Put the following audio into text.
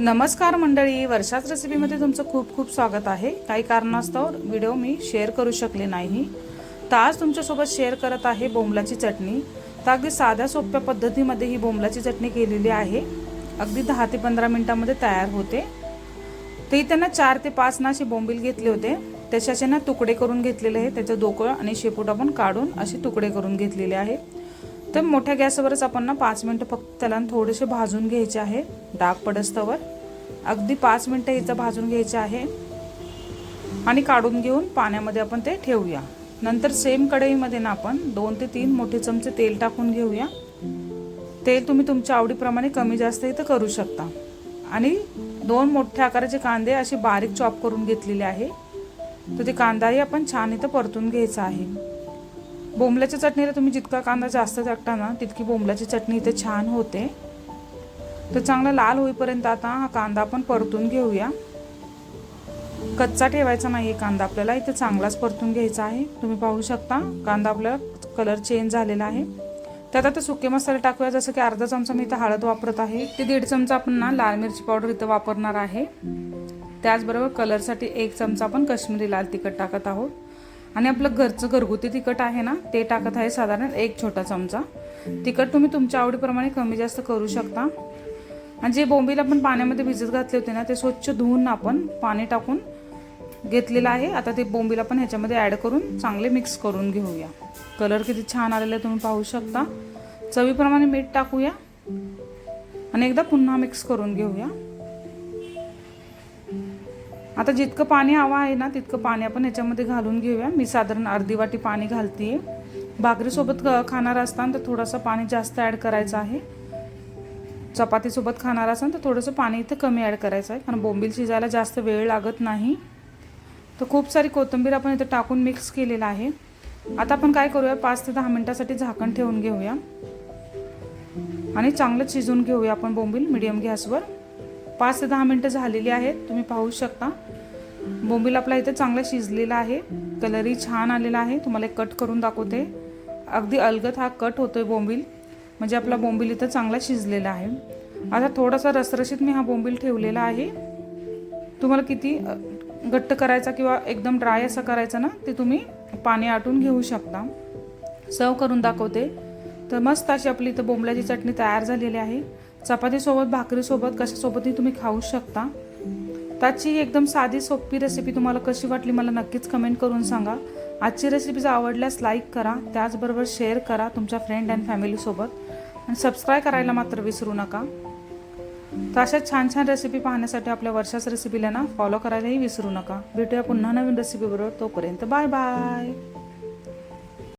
नमस्कार मंडळी. वर्षाच रेसिपीमध्ये तुमचं खूप खूप स्वागत आहे. काही कारणास्तव व्हिडिओ मी शेअर करू शकले नाही. तर आज तुमच्यासोबत शेअर करत आहे बोंबलाची चटणी. तर अगदी साध्या सोप्या पद्धतीमध्ये ही बोंबलाची चटणी केलेली आहे. अगदी दहा ते पंधरा मिनटामध्ये तयार होते. ते त्यांना चार ते पाच ना असे बोंबील घेतले होते. त्याच्याचे ना तुकडे करून घेतलेले आहे त्याचं डोकं आणि शेपूट आपण काढून असे तुकडे करून घेतलेले आहे तर मोठ्या गॅसवरच आपण ना पाच मिनटं फक्त त्याला थोडेसे भाजून घ्यायचे आहे. डाग पडस्तवर. अगदी पाच मिनटं इथं भाजून घ्यायचे आहे. आणि काढून घेऊन पाण्यामध्ये आपण ते ठेवूया. नंतर सेम कढईमध्ये ना आपण दोन ते तीन मोठे चमचे तेल टाकून घेऊया. तेल तुम्ही तुमच्या आवडीप्रमाणे कमी जास्त इथं करू शकता. आणि दोन मोठ्या आकाराचे कांदे असे बारीक चॉप करून घेतलेले आहे. तर ते कांदाही आपण छान इथं परतून घ्यायचा आहे. बोंबल्याच्या चटणीला तुम्ही जितका कांदा जास्त टाकता ना तितकी बोंबल्याची चटणी इथे छान होते. तर चांगला लाल होईपर्यंत आता हा कांदा आपण परतून घेऊया. कच्चा ठेवायचा नाही कांदा आपल्याला इथे चांगलाच परतून घ्यायचा आहे. तुम्ही पाहू शकता कांदा आपल्याला कलर चेंज झालेला आहे. त्यात आता सुके मसाले टाकूया जसं की अर्धा चमचा मी इथं हळद वापरत आहे. ते दीड चमचा आपण ना लाल मिरची पावडर इथं वापरणार आहे. त्याचबरोबर कलरसाठी एक चमचा आपण काश्मीरी लाल तिखट टाकत आहोत. आणि आपलं घरचं घरगुती तिखट आहे ना ते टाकत आहे साधारण एक छोटा चमचा. तिखट तुम्ही तुमच्या आवडीप्रमाणे कमी जास्त करू शकता. आणि जे बोंबील आपण पाण्यामध्ये भिजत घातले होते ना ते स्वच्छ धुवून आपण पाणी टाकून घेतलेलं आहे. आता ते बोंबील आपण ह्याच्यामध्ये ॲड करून चांगले मिक्स करून घेऊया. कलर किती छान आलेला आहे तुम्ही पाहू शकता. चवीप्रमाणे मीठ टाकूया. आणि एकदा पुन्हा मिक्स करून घेऊया. आता जितकं पाणी हवं आहे ना तितकं पाणी आपण याच्यामध्ये घालून घेऊया. मी साधारण अर्धी वाटी पाणी घालते भाकरीसोबत खाणार असताना तर थोडंसं पाणी जास्त ॲड करायचं आहे. चपातीसोबत खाणार असाल तर थोडंसं पाणी इथं कमी ॲड करायचं आहे. कारण बोंबील शिजायला जास्त वेळ लागत नाही. तर खूप सारी कोथिंबीर आपण इथं टाकून मिक्स केलेलं आहे. आता आपण काय करूया? पाच ते दहा मिनटासाठी झाकण ठेवून घेऊया. आणि चांगलं शिजून घेऊया आपण बोंबील मिडियम गॅसवर. पाच ते दहा मिनटं झालेली आहेत तुम्ही पाहू शकता. बोंबील आपला इथे चांगला शिजलेला आहे. कलरही छान आलेला आहे. तुम्हाला एक कट करून दाखवते. अगदी अलगत हा कट होतोय बोंबील. म्हणजे आपला बोंबील इथं चांगला शिजलेला आहे. आता थोडासा रसरशीत मी हा बोंबील ठेवलेला आहे. तुम्हाला किती घट्ट करायचा किंवा एकदम ड्राय असा करायचा ना ते तुम्ही पाणी आटून घेऊ शकता. सर्व करून दाखवते. तर मस्त अशी आपली इथं बोंबल्याची चटणी तयार झालेली आहे. चपातीसोबत भाकरीसोबत कशासोबतही तुम्ही खाऊ शकता. त्याची एकदम साधी सोपी रेसिपी तुम्हाला कशी वाटली मला नक्कीच कमेंट करून सांगा. आजची रेसिपी जर आवडल्यास लाईक करा त्याचबरोबर शेअर करा तुमच्या फ्रेंड अँड फॅमिलीसोबत आणि सबस्क्राईब करायला मात्र विसरू नका. तर अशा छान छान रेसिपी पाहण्यासाठी आपल्या वर्षाच रेसिपीला ना फॉलो करायलाही विसरू नका. भेटूया पुन्हा नवीन रेसिपीबरोबर तोपर्यंत बाय बाय